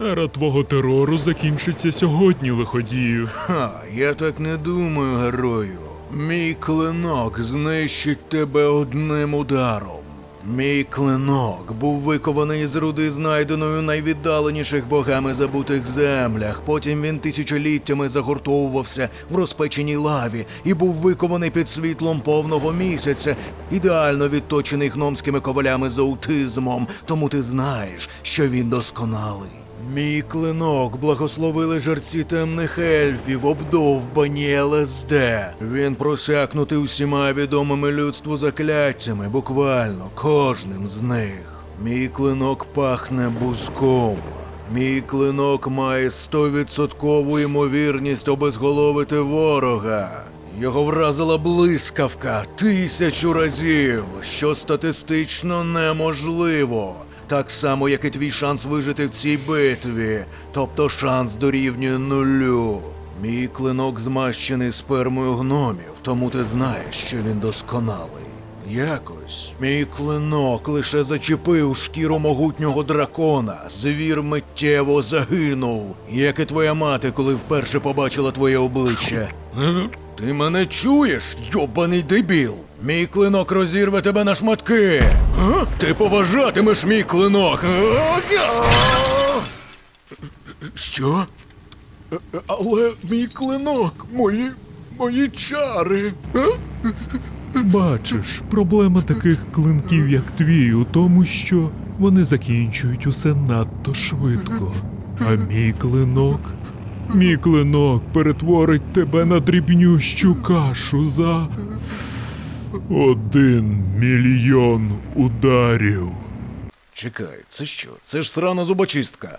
Ера твого терору закінчиться сьогодні, лиходію. Ха, я так не думаю, герою. Мій клинок знищить тебе одним ударом. Мій клинок був викований з руди, знайденої найвіддаленіших богами забутих землях. Потім він тисячоліттями загортовувався в розпеченій лаві і був викований під світлом повного місяця, ідеально відточений гномськими ковалями з аутизмом. Тому ти знаєш, що він досконалий. Мій клинок благословили жерці темних ельфів, обдовбані ЛСД. Він просякнутий усіма відомими людству закляттями, буквально кожним з них. Мій клинок пахне бузком. Мій клинок має стовідсоткову ймовірність обезголовити ворога. Його вразила блискавка тисячу разів, що статистично неможливо. Так само, як і твій шанс вижити в цій битві, тобто шанс дорівнює нулю. Мій клинок змащений спермою гномів, тому ти знаєш, що він досконалий. Якось мій клинок лише зачепив шкіру могутнього дракона. Звір миттєво загинув, як і твоя мати, коли вперше побачила твоє обличчя. Ти мене чуєш, йобаний дебіл? Мій клинок розірве тебе на шматки. А? Ти поважатимеш мій клинок. Що? Але мій клинок, мої. мої чари. Бачиш, проблема таких клинків, як твій, у тому, що вони закінчують усе надто швидко. А мій клинок. Мій клинок перетворить тебе на дрібнющу кашу за один мільйон ударів. Чекай, це що? Це ж срана зубочистка.